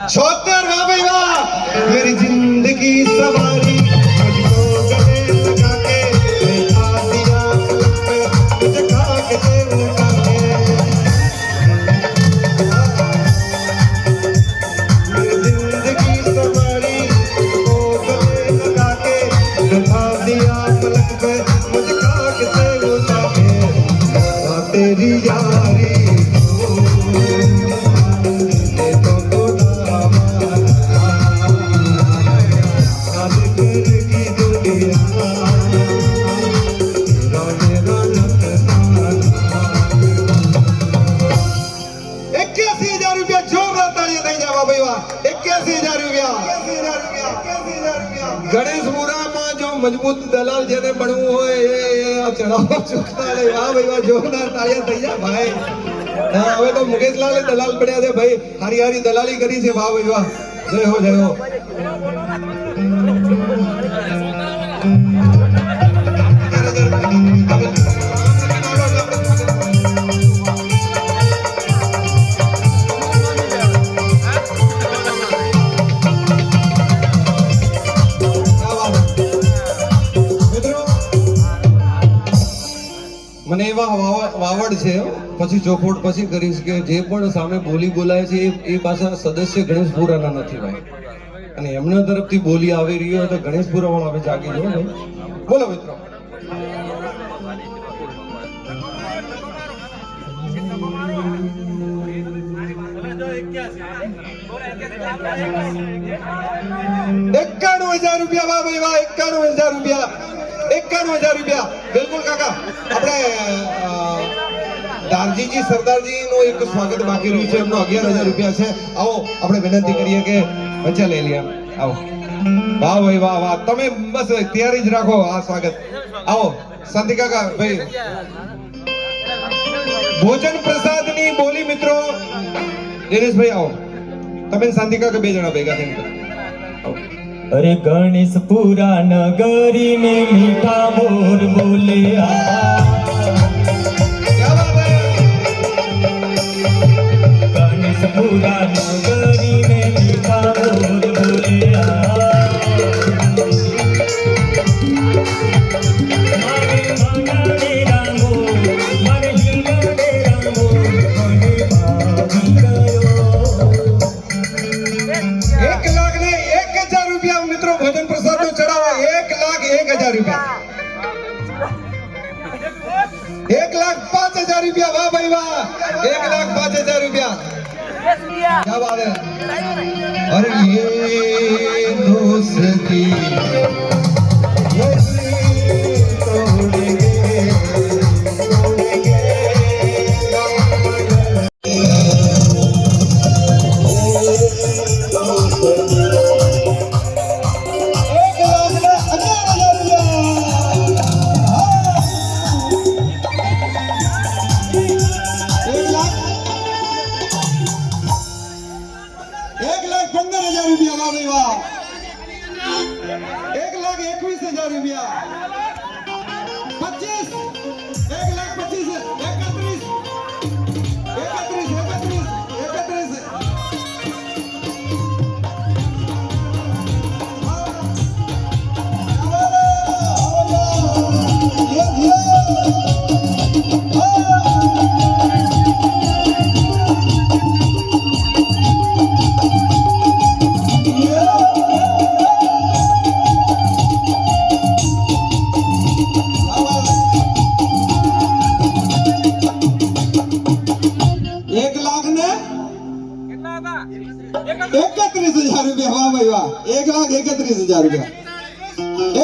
छोतर वाह भाई वाह मेरी जिंदगी सवारी રૂપિયા ગણેશપુરામાં જો મજબૂત દલાલ જેને બનવું હોય એ આ ચડાવો ચૂકતા વાહ ભાઈ, વાહ, જોરદાર થઈ જાય ભાઈ હવે તો મુકેશલાલે દલાલ પડ્યા છે. ભાઈ, હારી હારી દલાલી કરી છે. વાહ ભાઈ જય હો જય હો. પછી ચોખવટ પછી કરીશ કે જે પણ સામે બોલી બોલાય છે, એ પાછા સદસ્ય ગણેશપુરાના નથી ભાઈ. અને એમના તરફથી બોલી આવી રહી હોય તો ગણેશપુરા વાળા હવે જાગી જો ને બોલો મિત્રો. એકાણું હજાર રૂપિયા વાહ ભાઈ વાહ, એકાણું હજાર રૂપિયા. એકાણું હજાર રૂપિયા. બિલકુલ કાકા, આપણે દારજીજી સરદારજીનું એક સ્વાગત બાકી રહ્યું છે. એમનો અગિયાર હજાર રૂપિયા છે. આવો, આપણે વિનંતી કરીએ કે વચ્ચે લઈ લઈએ આવો. વાહ, ભાઈ, વાહ વાહ. તમે બસ તૈયારી જ રાખો આ સ્વાગત. આવો, શાંતિ કાકા, ભાઈ. ભોજન પ્રસાદની બોલી મિત્રો, દિનેશભાઈ, આવો. તમે શાંતિ કાકા બે જણા ભેગા થઈને અરે ગણેશ પુરા નગરી ને મીઠા મોર બોલે આ લાખ એક હજાર રૂપિયા એક લાખ પાંચ હજાર રૂપિયા વાહ ભાઈ વાહ એક લાખ પાંચ હજાર રૂપિયા અરે દોસ્તી. રૂપિયા વાહ ભાઈ એક લાખ એકત્રીસ હજાર રૂપિયા.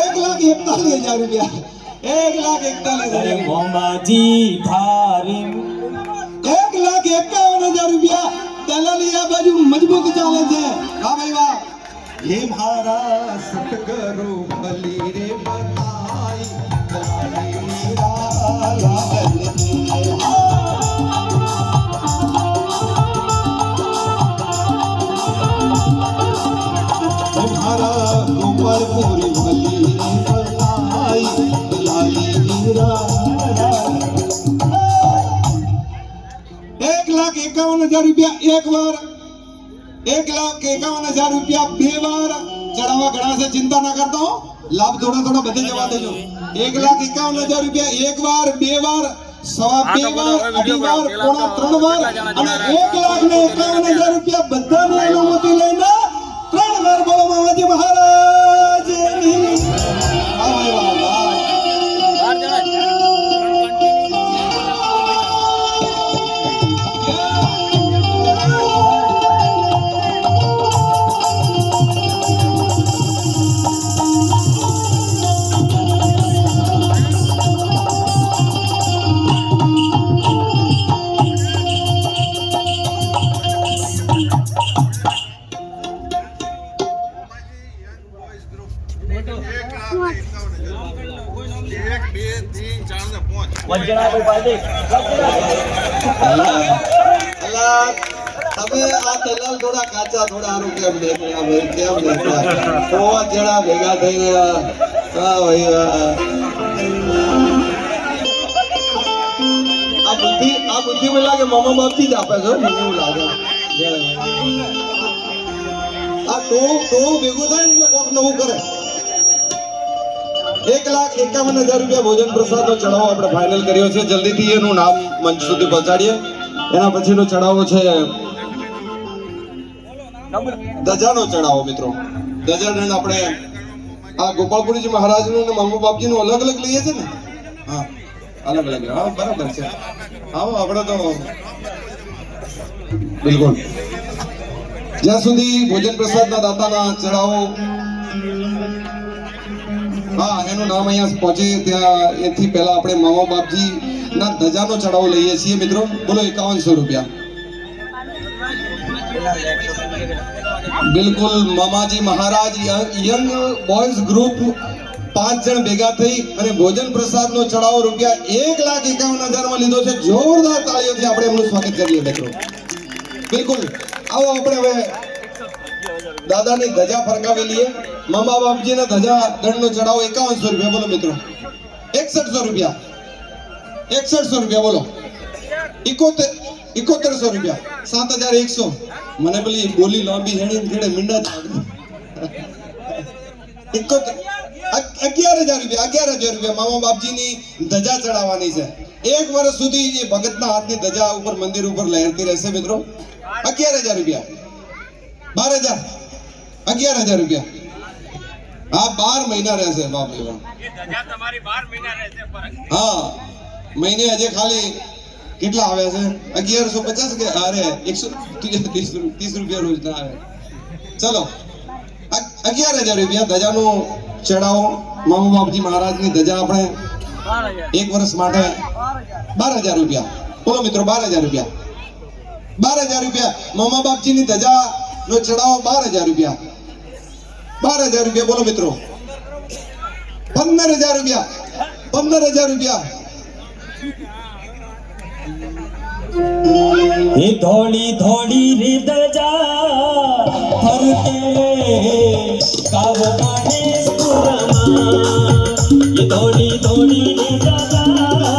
એક લાખ એકતાલીસ હજાર રૂપિયા. એક લાખ એકતાલીસ હજાર મોમાજી થારી. એક લાખ એકાવન હજાર રૂપિયા. દલાલી આ બાજુ મજબૂત ચાલે છે. વાહ ભાઈ વાહ. હે મારા એકાવન હજાર રૂપિયા એક વાર એક લાખ એકાવન હજાર રૂપિયા બે વાર. ચડાવવા ઘણા છે ચિંતા ના કરતો લાભ થોડા થોડા બધે જવા દેજો. એક લાખ એકાવન હજાર રૂપિયા એક વાર બે વાર સવા બે વાર અઢી વાર પોણા ત્રણ વાર. અને એક લાખ ને એકાવન હજાર રૂપિયા બધાની અનુમતિ લઈને ત્રણ વાર બોલો મામાજી મહારાજ. તમે આ દલાલ થોડા કાચા, થોડા હારું કેમ નીકળ્યા ભાઈ કેમ નીકળ્યા પોવા જણા ભેગા થઈ ગયા હા ભાઈ આ બુદ્ધિ આ બુદ્ધિ મને લાગે મામા બાપથી જ આપે છે એવું લાગે. આ ટોળું ટો ભેગું થાય ને કોક નવું કરે. એક લાખ એકાવન હજાર રૂપિયા ભોજન પ્રસાદ નો ચઢાવો આપણે ફાઇનલ કર્યો છે. જલ્દીથી એનું નામ મંચ સુધી પહોંચાડીએ. એના પછીનો ચઢાવો છે ધજાનો ચઢાવો, મિત્રો. ધજા દંડ આપણે આ ગોપાલપુરીજી મહારાજનું અને મામા બાપજીનું અલગ અલગ લઈએ છે ને? હા, અલગ અલગ. હા, બરાબર છે. આવો આપણે તો બિલકુલ. જ્યાં સુધી ભોજન પ્રસાદના દાતાના ચઢાવો હા, એનું નામ અહીંયા પહોંચે. ત્યાં એથી પહેલા આપણે મામા બાપજી ના ધજાનો ચડાવો લઈએ છીએ મિત્રો. બોલો, એકાવનસો રૂપિયા. બિલકુલ, મામાજી મહારાજ, યંગ બોયઝ ગ્રુપ, પાંચ જણ ભેગા થઈ અને ભોજન પ્રસાદનો ચડાવો રૂપિયા એક લાખ એકાવન હજારમાં લીધો છે. જોરદાર તાળીઓથી આપણે એમનું સ્વાગત કરીએ મિત્રો. બિલકુલ. આવો આપણે હવે દાદાની ધજા ફરકાવી લઈએ. મામા બાપજીના ધજા દંડનો ચડાવો એકાવનસો રૂપિયા. બોલો મિત્રો. એકસઠસો રૂપિયા. એકસઠસો રૂપિયા બોલો. ઇકોતેર, ઇકોતેરસો રૂપિયા. સાત હજાર એકસો. મને પેલી બોલી લાંબી હેણી ખેડે મીંડા ઇકોતેર અગિયાર હજાર રૂપિયા, અગિયાર હજાર રૂપિયા મામા બાપજીની ધજા ચડાવવાની છે. એક વર્ષ સુધી એ ભગતના હાથની ધજા ઉપર મંદિર ઉપર લહેરતી રહેશે મિત્રો. અગિયાર હજાર રૂપિયા. બાર હજાર. અગિયાર હજાર રૂપિયા. હા બાર મહિના રહેશે બાપ એવા. હા મહિને હજે ખાલી કેટલા આવે છે? અગિયારસો પચાસ કે અરે એકસો ત્રીસ ત્રીસ રૂપિયા રોજ ના આવે. ચલો અગિયાર હજાર રૂપિયા ધજાનો ચડાવો મામુ બાપજી મહારાજની ધજા આપણે એક વર્ષ માટે બાર હજાર રૂપિયા. બોલો મિત્રો બાર હજાર રૂપિયા. બાર હજાર રૂપિયા. મામા બાપજીની ધજા નો ચડાવો બાર હજાર રૂપિયા. બાર હજાર રૂપિયા, બોલો મિત્રો. પંદર હજાર રૂપિયા, પંદર હજાર રૂપિયા. ધોળી ધોળી રીત જા ફરતે કાવ પાણી સુરમાં ધોળી ધોળી રીત જા